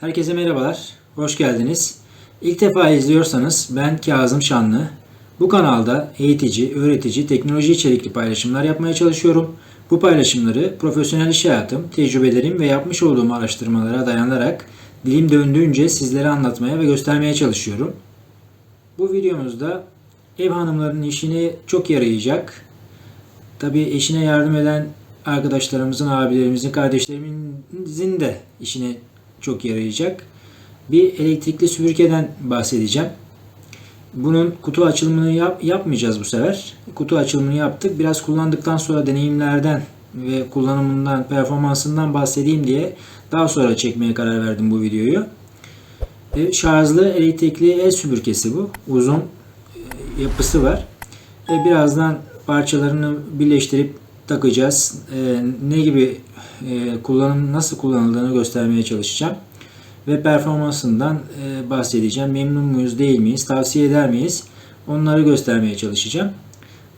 Herkese merhabalar, hoş geldiniz. İlk defa izliyorsanız ben Kazım Şanlı. Bu kanalda eğitici, öğretici, teknoloji içerikli paylaşımlar yapmaya çalışıyorum. Bu paylaşımları profesyonel iş hayatım, tecrübelerim ve yapmış olduğum araştırmalara dayanarak dilim döndüğünce sizlere anlatmaya ve göstermeye çalışıyorum. Bu videomuzda ev hanımlarının işini çok yarayacak. Tabii eşine yardım eden arkadaşlarımızın, abilerimizin, kardeşlerimizin de işine çok yarayacak. Bir elektrikli süpürgeden bahsedeceğim. Bunun kutu açılımını yap, yapmayacağız bu sefer. Kutu açılımını yaptık. Biraz kullandıktan sonra deneyimlerden ve kullanımından, performansından bahsedeyim diye daha sonra çekmeye karar verdim bu videoyu. E, şarjlı elektrikli el süpürgesi bu. Uzun e, yapısı var. E, birazdan parçalarını birleştirip takacağız. E, ne gibi e, kullanım nasıl kullanıldığını göstermeye çalışacağım ve performansından e, bahsedeceğim. Memnun muyuz, değil miyiz, tavsiye eder miyiz? Onları göstermeye çalışacağım.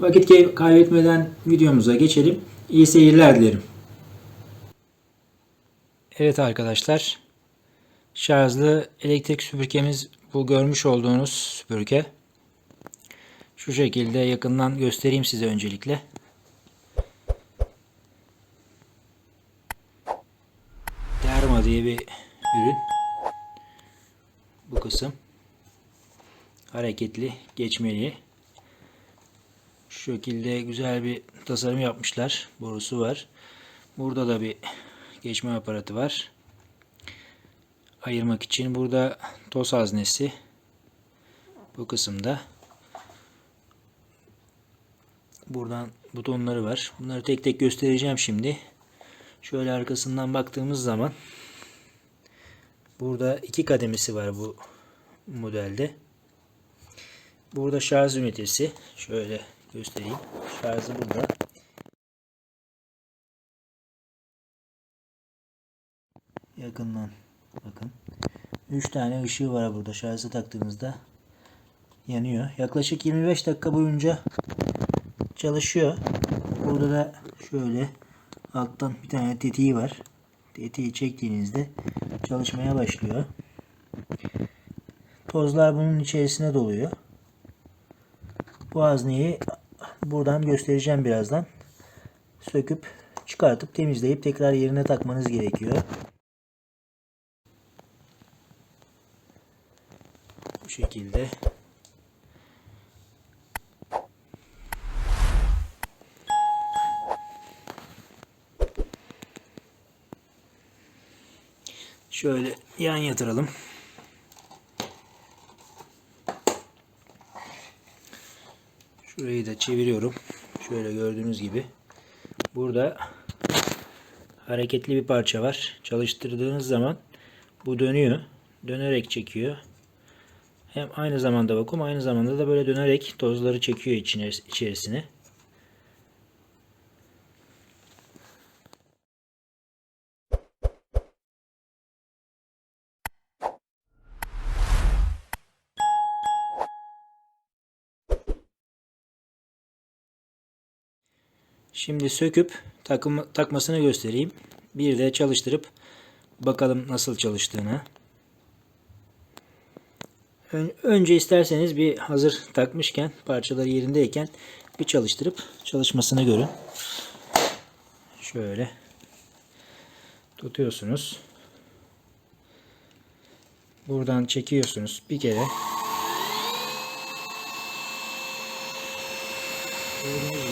Vakit kay- kaybetmeden videomuza geçelim. İyi seyirler dilerim. Evet arkadaşlar. Şarjlı elektrik süpürgemiz bu görmüş olduğunuz süpürge. Şu şekilde yakından göstereyim size öncelikle. Derma diye bir ürün. Bu kısım hareketli, geçmeli. Şu şekilde güzel bir tasarım yapmışlar. Borusu var. Burada da bir geçme aparatı var. Ayırmak için burada toz haznesi bu kısımda. Buradan butonları var. Bunları tek tek göstereceğim şimdi. Şöyle arkasından baktığımız zaman burada iki kademesi var bu modelde. Burada şarj ünitesi. Şöyle göstereyim. Şarjı burada. Yakından bakın. 3 tane ışığı var burada. Şarjı taktığımızda yanıyor. Yaklaşık 25 dakika boyunca çalışıyor. Burada da şöyle alttan bir tane tetiği var. Tetiği çektiğinizde çalışmaya başlıyor. Tozlar bunun içerisine doluyor. Bu hazneyi buradan göstereceğim birazdan. Söküp çıkartıp temizleyip tekrar yerine takmanız gerekiyor. Bu şekilde Şöyle yan yatıralım. Şurayı da çeviriyorum. Şöyle gördüğünüz gibi. Burada hareketli bir parça var. Çalıştırdığınız zaman bu dönüyor. Dönerek çekiyor. Hem aynı zamanda vakum aynı zamanda da böyle dönerek tozları çekiyor içine, içerisine. Şimdi söküp takım, takmasını göstereyim. Bir de çalıştırıp bakalım nasıl çalıştığını. Ön- Önce isterseniz bir hazır takmışken parçaları yerindeyken bir çalıştırıp çalışmasını görün. Şöyle tutuyorsunuz. Buradan çekiyorsunuz bir kere. Gördüğünüz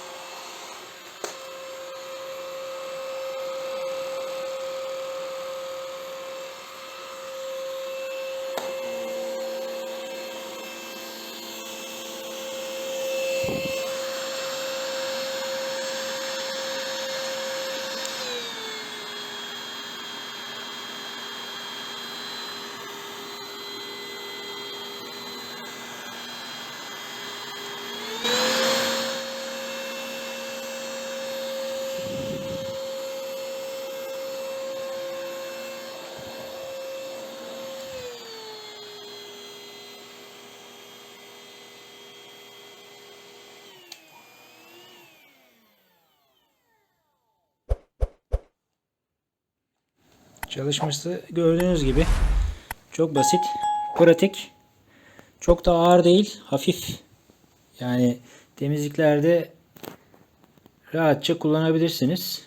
Çalışması gördüğünüz gibi çok basit, pratik. Çok da ağır değil, hafif. Yani temizliklerde rahatça kullanabilirsiniz.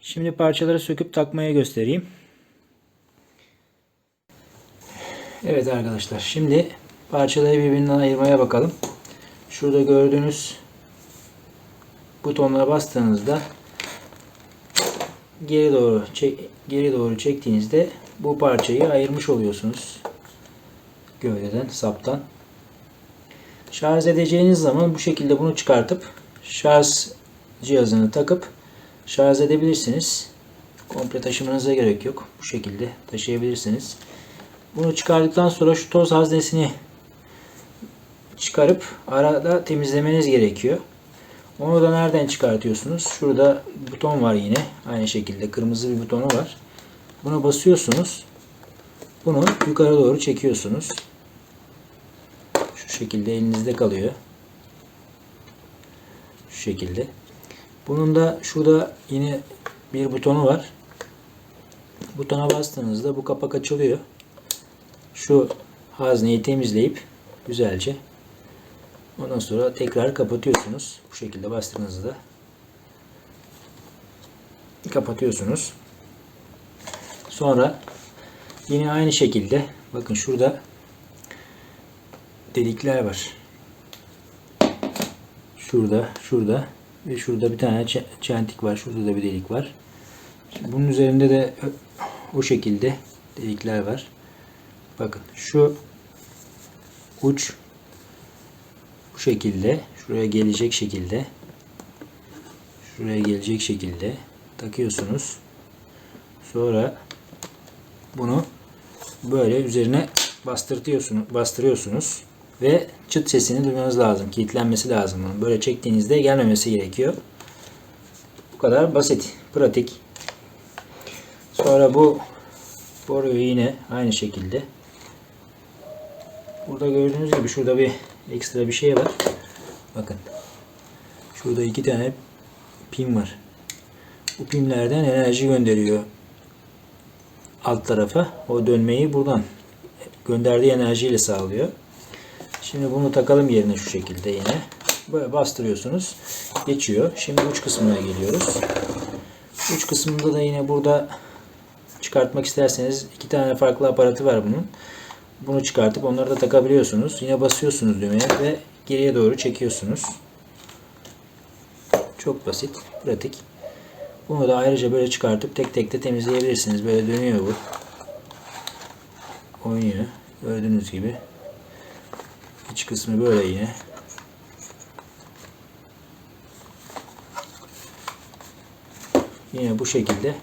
Şimdi parçaları söküp takmaya göstereyim. Evet arkadaşlar şimdi parçaları birbirinden ayırmaya bakalım. Şurada gördüğünüz butonlara bastığınızda geri doğru çek, geri doğru çektiğinizde bu parçayı ayırmış oluyorsunuz. Gövdeden, saptan. Şarj edeceğiniz zaman bu şekilde bunu çıkartıp şarj cihazını takıp şarj edebilirsiniz. Komple taşımanıza gerek yok. Bu şekilde taşıyabilirsiniz. Bunu çıkardıktan sonra şu toz haznesini çıkarıp arada temizlemeniz gerekiyor. Onu da nereden çıkartıyorsunuz? Şurada buton var yine. Aynı şekilde kırmızı bir butonu var. Buna basıyorsunuz. Bunu yukarı doğru çekiyorsunuz. Şu şekilde elinizde kalıyor. Şu şekilde. Bunun da şurada yine bir butonu var. Butona bastığınızda bu kapak açılıyor. Şu hazneyi temizleyip güzelce ondan sonra tekrar kapatıyorsunuz. Bu şekilde bastığınızda kapatıyorsunuz. Sonra yine aynı şekilde bakın şurada delikler var. Şurada, şurada ve şurada bir tane çentik var. Şurada da bir delik var. Şimdi bunun üzerinde de o şekilde delikler var. Bakın şu uç şekilde şuraya gelecek şekilde şuraya gelecek şekilde takıyorsunuz. Sonra bunu böyle üzerine bastırtıyorsunuz, bastırıyorsunuz ve çıt sesini duymanız lazım. Kilitlenmesi lazım bunun. Böyle çektiğinizde gelmemesi gerekiyor. Bu kadar basit, pratik. Sonra bu boruyu yine aynı şekilde Burada gördüğünüz gibi şurada bir ekstra bir şey var. Bakın. Şurada iki tane pin var. Bu pinlerden enerji gönderiyor alt tarafa. O dönmeyi buradan gönderdiği enerjiyle sağlıyor. Şimdi bunu takalım yerine şu şekilde yine. Böyle bastırıyorsunuz. Geçiyor. Şimdi uç kısmına geliyoruz. Uç kısmında da yine burada çıkartmak isterseniz iki tane farklı aparatı var bunun. Bunu çıkartıp onları da takabiliyorsunuz. Yine basıyorsunuz düğmeye ve geriye doğru çekiyorsunuz. Çok basit, pratik. Bunu da ayrıca böyle çıkartıp tek tek de temizleyebilirsiniz. Böyle dönüyor bu. Oynuyor. Gördüğünüz gibi. İç kısmı böyle yine. Yine bu şekilde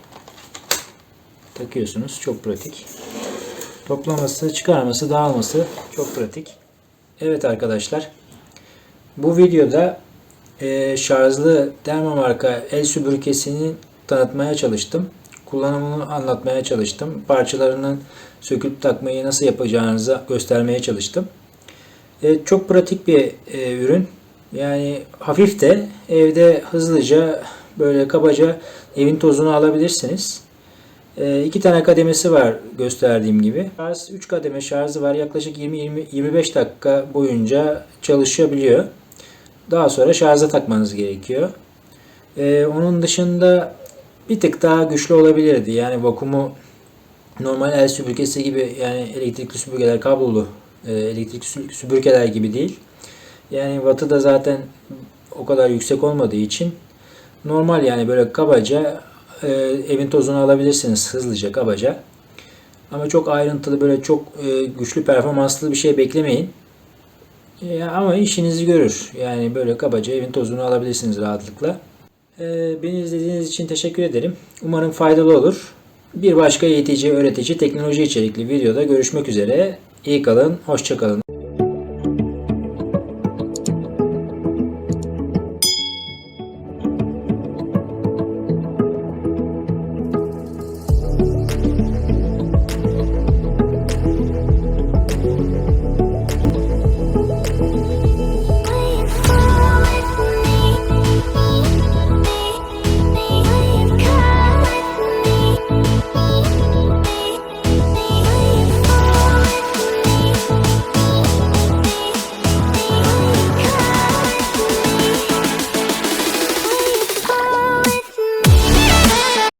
takıyorsunuz. Çok pratik. Toplaması, çıkarması, dağılması çok pratik. Evet arkadaşlar. Bu videoda e, şarjlı Derma marka el süpürgesini tanıtmaya çalıştım. Kullanımını anlatmaya çalıştım. Parçalarının söküp takmayı nasıl yapacağınızı göstermeye çalıştım. E, çok pratik bir e, ürün. Yani hafif de evde hızlıca böyle kabaca evin tozunu alabilirsiniz. E, iki tane kademesi var gösterdiğim gibi. Şarj 3 kademe şarjı var. Yaklaşık 20-25 dakika boyunca çalışabiliyor. Daha sonra şarja takmanız gerekiyor. E, onun dışında bir tık daha güçlü olabilirdi. Yani vakumu normal el süpürgesi gibi yani elektrikli süpürgeler kablolu e, elektrikli süpürgeler gibi değil. Yani wattı da zaten o kadar yüksek olmadığı için normal yani böyle kabaca e, evin tozunu alabilirsiniz hızlıca kabaca. Ama çok ayrıntılı böyle çok e, güçlü performanslı bir şey beklemeyin. E, ama işinizi görür. Yani böyle kabaca evin tozunu alabilirsiniz rahatlıkla. E, beni izlediğiniz için teşekkür ederim. Umarım faydalı olur. Bir başka eğitici, öğretici, teknoloji içerikli videoda görüşmek üzere. İyi kalın, hoşça kalın.